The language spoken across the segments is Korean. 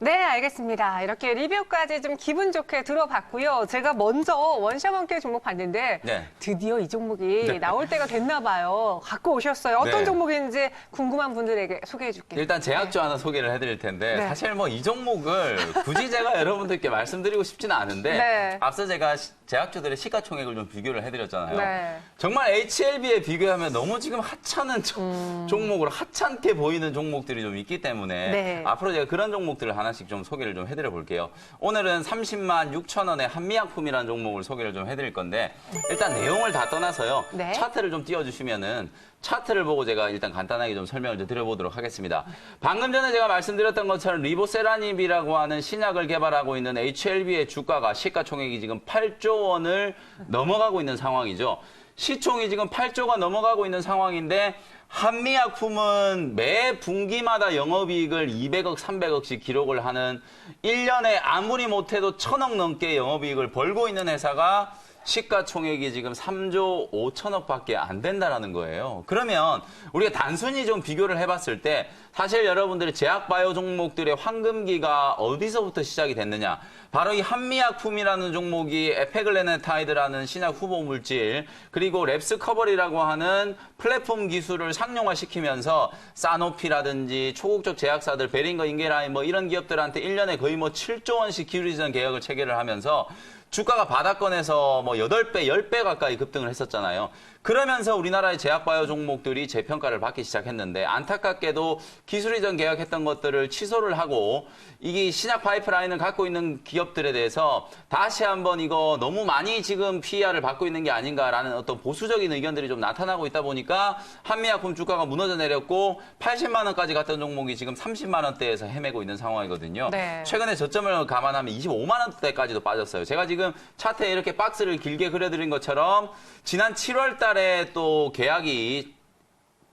네, 알겠습니다. 이렇게 리뷰까지 좀 기분 좋게 들어봤고요. 제가 먼저 원샷 원게 종목 봤는데 네. 드디어 이 종목이 나올 때가 됐나 봐요. 갖고 오셨어요. 어떤 네. 종목인지 궁금한 분들에게 소개해 줄게요. 일단 제약주 하나 소개를 해드릴 텐데 네. 사실 뭐 이 종목을 굳이 제가 여러분들께 말씀드리고 싶지는 않은데 네. 앞서 제가 시- 제약주들의 시가총액을 좀 비교를 해드렸잖아요. 네. 정말 HLB에 비교하면 너무 지금 하찮은 종- 종목으로 하찮게 보이는 종목들이 좀 있기 때문에 음. 네. 앞으로 제가 그런 종목들을 하나 씩 좀 소개를 좀 해드려 볼게요. 오늘은 30만 6천 원의 한미약품이라는 종목을 소개를 좀 해드릴 건데 일단 내용을 다 떠나서요. 네. 차트를 좀 띄워주시면은 차트를 보고 제가 일단 간단하게 좀 설명을 좀 드려보도록 하겠습니다. 방금 전에 제가 말씀드렸던 것처럼 리보세라닙이라고 하는 신약을 개발하고 있는 HLB의 주가가 시가총액이 지금 8조 원을 넘어가고 있는 상황이죠. 시총이 지금 8조가 넘어가고 있는 상황인데 한미약품은 매 분기마다 영업이익을 200억, 300억씩 기록을 하는 1년에 아무리 못해도 천억 넘게 영업이익을 벌고 있는 회사가 시가총액이 지금 3조 5천억밖에 안 된다라는 거예요. 그러면 우리가 단순히 좀 비교를 해봤을 때 사실 여러분들이 제약바이오 종목들의 황금기가 어디서부터 시작이 됐느냐? 바로 이 한미약품이라는 종목이 에페글레네타이드라는 신약 후보 물질 그리고 랩스커버리라고 하는 플랫폼 기술을 상용화시키면서 사노피라든지 초국적 제약사들 베링거 인게라인 뭐 이런 기업들한테 1년에 거의 뭐 7조 원씩 기울이는 계약을 체결을 하면서 주가가 바닥권에서 뭐 8배, 10배 가까이 급등을 했었잖아요. 그러면서 우리나라의 제약바이오 종목들이 재평가를 받기 시작했는데 안타깝게도 기술 이전 계약했던 것들을 취소를 하고 이게 신약 파이프라인을 갖고 있는 기업들에 대해서 다시 한번 이거 너무 많이 지금 PER을 받고 있는 게 아닌가라는 어떤 보수적인 의견들이 좀 나타나고 있다 보니까 한미약품 주가가 무너져 내렸고 80만 원까지 갔던 종목이 지금 30만 원대에서 헤매고 있는 상황이거든요. 네. 최근에 저점을 감안하면 25만 원대까지도 빠졌어요. 제가 지금 차트에 이렇게 박스를 길게 그려드린 것처럼 지난 7월 달에 또 계약이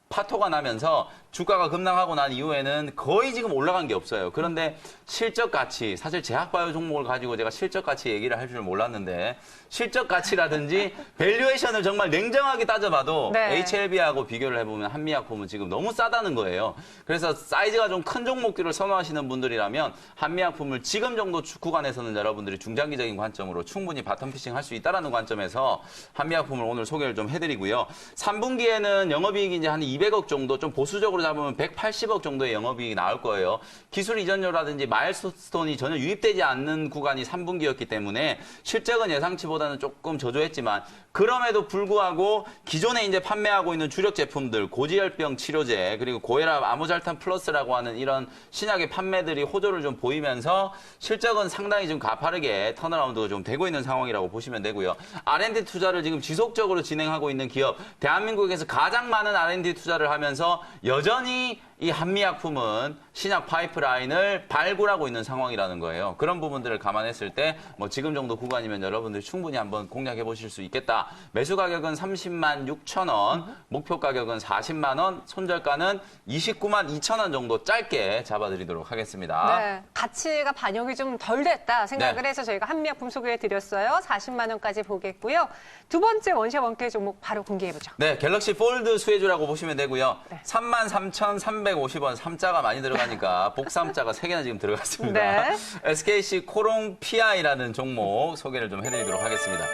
파토가 나면서 주가가 급락하고 난 이후에는 거의 지금 올라간 게 없어요. 그런데 실적 가치, 사실 제약바이오 종목을 가지고 제가 실적 가치 얘기를 할 줄 몰랐는데 실적 가치라든지 밸류에이션을 정말 냉정하게 따져봐도 네. HLB하고 비교를 해보면 한미약품은 지금 너무 싸다는 거예요. 그래서 사이즈가 좀 큰 종목들을 선호하시는 분들이라면 한미약품을 지금 정도 주- 구간에서는 여러분들이 중장기적인 관점으로 충분히 바텀피싱 할 수 있다는 관점에서 한미약품을 오늘 소개를 좀 해드리고요. 3분기에는 영업이익이 이제 한 200억 정도 좀 보수적으로 잡으면 180억 정도의 영업이익이 나올 거예요. 기술 이전료라든지 마일스톤이 전혀 유입되지 않는 구간이 3분기였기 때문에 실적은 예상치보다는 조금 저조했지만 그럼에도 불구하고 기존에 이제 판매하고 있는 주력 제품들 고지혈병 치료제 그리고 고혈압 아무잘탄 플러스라고 하는 이런 신약의 판매들이 호조를 좀 보이면서 실적은 상당히 좀 가파르게 턴어라운드가 좀 되고 있는 상황이라고 보시면 되고요. R&D 투자를 지금 지속적으로 진행하고 있는 기업 대한민국에서 가장 많은 R&D 투자를 하면서 여전히 이 한미약품은 신약 파이프라인을 발굴하고 있는 상황이라는 거예요. 그런 부분들을 감안했을 때 뭐 지금 정도 구간이면 여러분들 충분히 한번 공략해 보실 수 있겠다. 매수 가격은 30만 6천 원, 목표 가격은 40만 원, 손절가는 29만 2천 원 정도 짧게 잡아드리도록 하겠습니다. 네, 가치가 반영이 좀 덜 됐다 생각을 네. 해서 저희가 한미약품 소개해 드렸어요. 40만 원까지 보겠고요. 두 번째 원샷 원게 종목 바로 공개해 보죠. 네, 갤럭시 폴드 수혜주라고 보시면 되고요. 네. 33,350원, 3자가 많이 들어가 니까 복삼자가 3개나 지금 들어갔습니다. 네. SKC 코롱 PI라는 종목 소개를 좀 해드리도록 하겠습니다.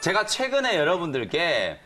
제가 최근에 여러분들께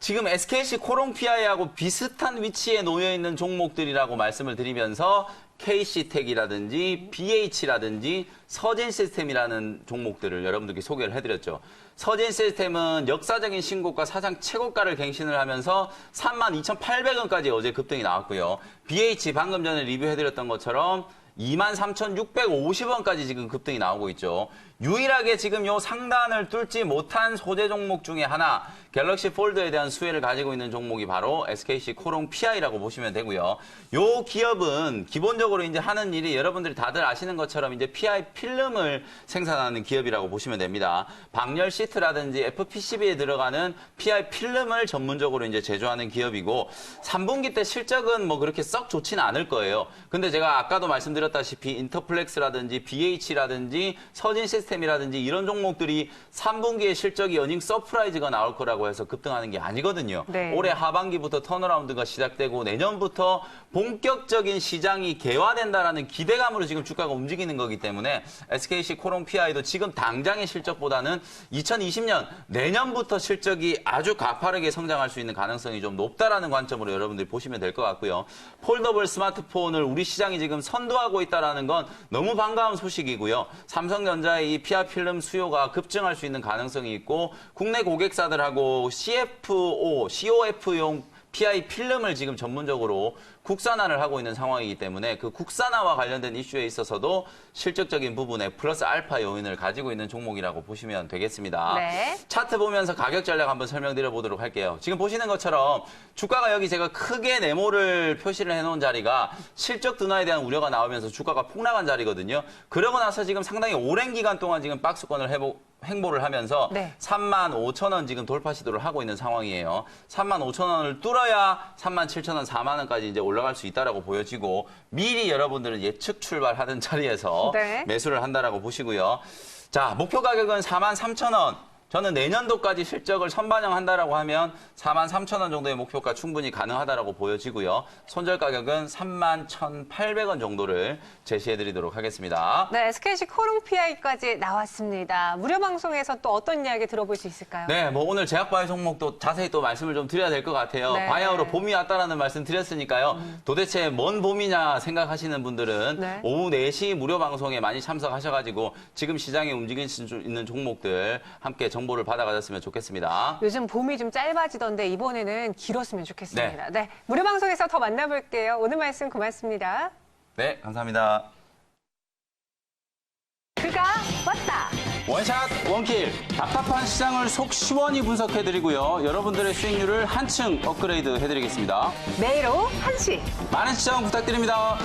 지금 SKC 코롱 PI하고 비슷한 위치에 놓여 있는 종목들이라고 말씀을 드리면서 KC텍이라든지 BH라든지 서진 시스템이라는 종목들을 여러분들께 소개를 해드렸죠. 서진 시스템은 역사적인 신고가 사상 최고가를 갱신을 하면서 32,800원까지 어제 급등이 나왔고요. BH 방금 전에 리뷰해드렸던 것처럼 23,650원까지 지금 급등이 나오고 있죠. 유일하게 지금 요 상단을 뚫지 못한 소재 종목 중에 하나, 갤럭시 폴드에 대한 수혜를 가지고 있는 종목이 바로 SKC 코롱 PI라고 보시면 되고요. 요 기업은 기본적으로 이제 하는 일이 여러분들이 다들 아시는 것처럼 이제 PI 필름을 생산하는 기업이라고 보시면 됩니다. 방열 시트라든지 FPCB에 들어가는 PI 필름을 전문적으로 이제 제조하는 기업이고 3분기 때 실적은 뭐 그렇게 썩 좋지는 않을 거예요. 근데 제가 아까도 말씀드렸 말씀드렸다시피 인터플렉스라든지 BH라든지 서진 시스템 이라든지 이런 종목들이 3분기에 실적이 연잉 서프라이즈가 나올 거라고 해서 급등하는 게 아니거든요. 네. 올해 하반기부터 턴어라운드가 시작되고 내년부터 본격적인 시장이 개화된다라는 기대감으로 지금 주가가 움직이는 거기 때문에 SKC 코롱 PI도 지금 당장의 실적보다는 2020년 내년부터 실적이 아주 가파르게 성장할 수 있는 가능성이 좀 높다라는 관점으로 여러분들이 보시면 될 것 같고요. 폴더블 스마트폰을 우리 시장이 지금 선도하고 있다라는 건 너무 반가운 소식이고요. 삼성전자의 이 PR 필름 수요가 급증할 수 있는 가능성이 있고 국내 고객사들하고 CFO, COF용 PI 필름을 지금 전문적으로 국산화를 하고 있는 상황이기 때문에 그 국산화와 관련된 이슈에 있어서도 실적적인 부분에 플러스 알파 요인을 가지고 있는 종목이라고 보시면 되겠습니다. 네. 차트 보면서 가격 전략 한번 설명드려 보도록 할게요. 지금 보시는 것처럼 주가가 여기 제가 크게 네모를 표시를 해놓은 자리가 실적 둔화에 대한 우려가 나오면서 주가가 폭락한 자리거든요. 그러고 나서 지금 상당히 오랜 기간 동안 지금 박스권을 해보, 횡보를 하면서 네. 3만 5천 원 지금 돌파 시도를 하고 있는 상황이에요. 3만 5천 원을 뚫어야 3만 7천 원, 4만 원까지 이제 올라 갈 수 있다라고 보여지고 미리 여러분들은 예측 출발하던 자리에서 네. 매수를 한다라고 보시고요. 자, 목표 가격은 4만 3천 원. 저는 내년도까지 실적을 선반영한다라고 하면 4만 3천 원 정도의 목표가 충분히 가능하다라고 보여지고요. 손절 가격은 3만 1,800원 정도를 제시해 드리도록 하겠습니다. 네, SKC 코롱 PI까지 나왔습니다. 무료 방송에서 또 어떤 이야기 들어볼 수 있을까요? 네, 뭐 오늘 제약 바이오 종목도 자세히 또 말씀을 좀 드려야 될 것 같아요. 네. 음. 바이오로 봄이 왔다라는 말씀 드렸으니까요. 도대체 뭔 봄이냐 생각하시는 분들은 네. 오후 4시 무료 방송에 많이 참석하셔가지고 지금 시장에 움직일 수 있는 종목들 함께 정보를 받아가셨으면 좋겠습니다. 요즘 봄이 좀 짧아지던데 이번에는 길었으면 좋겠습니다. 네. 무료 방송에서 더 만나볼게요. 오늘 말씀 고맙습니다. 네, 감사합니다. 그가 왔다. 원샷 원킬 답답한 시장을 속 시원히 분석해드리고요. 여러분들의 수익률을 한층 업그레이드 해드리겠습니다. 매일 오후 1시. 많은 시청 부탁드립니다.